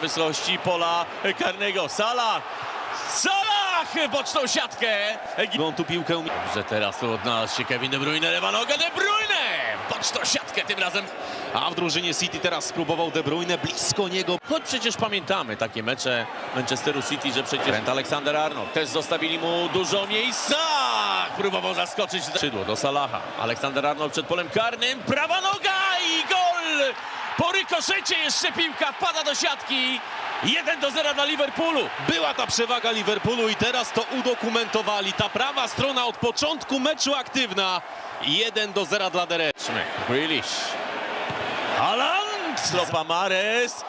wysokości pola karnego. Salah! Salah! Boczną siatkę! On tu piłkę... Że teraz odnalazł się Kevin De Bruyne, lewa noga De Bruyne! Boczną siatkę tym razem. A w drużynie City teraz spróbował De Bruyne blisko niego. Choć przecież pamiętamy takie mecze Manchesteru City, że przecież Trent Alexander Arnold też zostawili mu dużo miejsca. Próbował zaskoczyć skrzydło do Salaha. Alexander Arnold przed polem karnym. Prawa noga! Po rykoszecie jeszcze piłka wpada do siatki. 1 do 0 dla Liverpoolu. Była ta przewaga Liverpoolu i teraz to udokumentowali. Ta prawa strona od początku meczu aktywna. 1 do 0 dla Dere. Grealish. Haaland! Slopa Mares.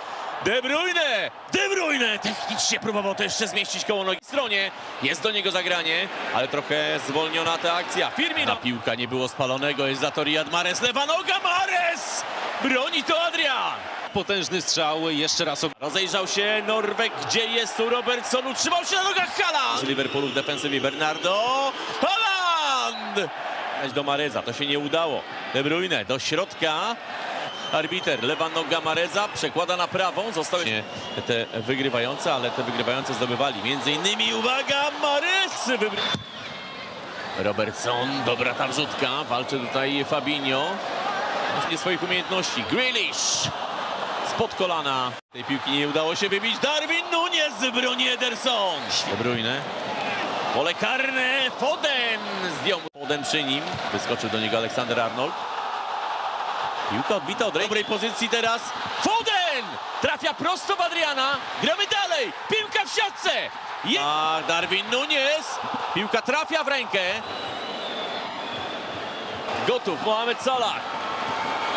De Bruyne! De Bruyne! Technicznie próbował to jeszcze zmieścić koło nogi stronie. Jest do niego zagranie, ale trochę zwolniona ta akcja. Firmino. Piłka nie było spalonego, jest za to Riyad Mares. Lewa noga Mares! Broni to Adrian. Potężny strzał. Jeszcze raz Rozejrzał się Norweg, gdzie jest tu Robertson, utrzymał się na nogach Haaland! Z Liverpoolu w defensywie Bernardo, Haaland! Do Mareza, to się nie udało. De Bruyne do środka. Arbiter, lewa noga Mareza, przekłada na prawą, zostały te wygrywające, ale te wygrywające zdobywali. Między innymi, uwaga, Marez! Robertson, dobra ta wrzutka, walczy tutaj Fabinho. Nie swoich umiejętności, Grealish! spod kolana. Tej piłki nie udało się wybić. Darwin Nunez broni Ederson. De Bruyne. Pole karne. Foden zdjął. Foden przy nim. Wyskoczył do niego Aleksander Arnold. Piłka odbita od dobrej pozycji teraz. Foden! Trafia prosto w Adriana. Gramy dalej. Piłka w siatce. Je A Darwin Nunez. Piłka trafia w rękę. Gotów Mohamed Salah.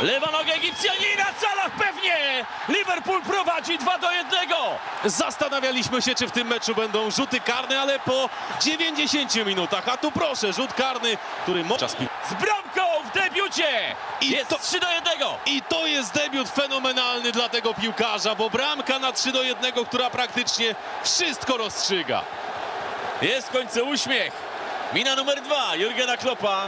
Lewa noga Egipcjanina, Salah pewnie! Liverpool prowadzi 2 do 1. Zastanawialiśmy się, czy w tym meczu będą rzuty karne, ale po 90 minutach. A tu proszę, rzut karny, który może... Czas Z bramką w debiucie! I Jest to- 3 do 1. I to jest debiut fenomenalny dla tego piłkarza, bo bramka na 3 do 1, która praktycznie wszystko rozstrzyga. Jest w końcu uśmiech. Mina numer 2 Jurgena Kloppa.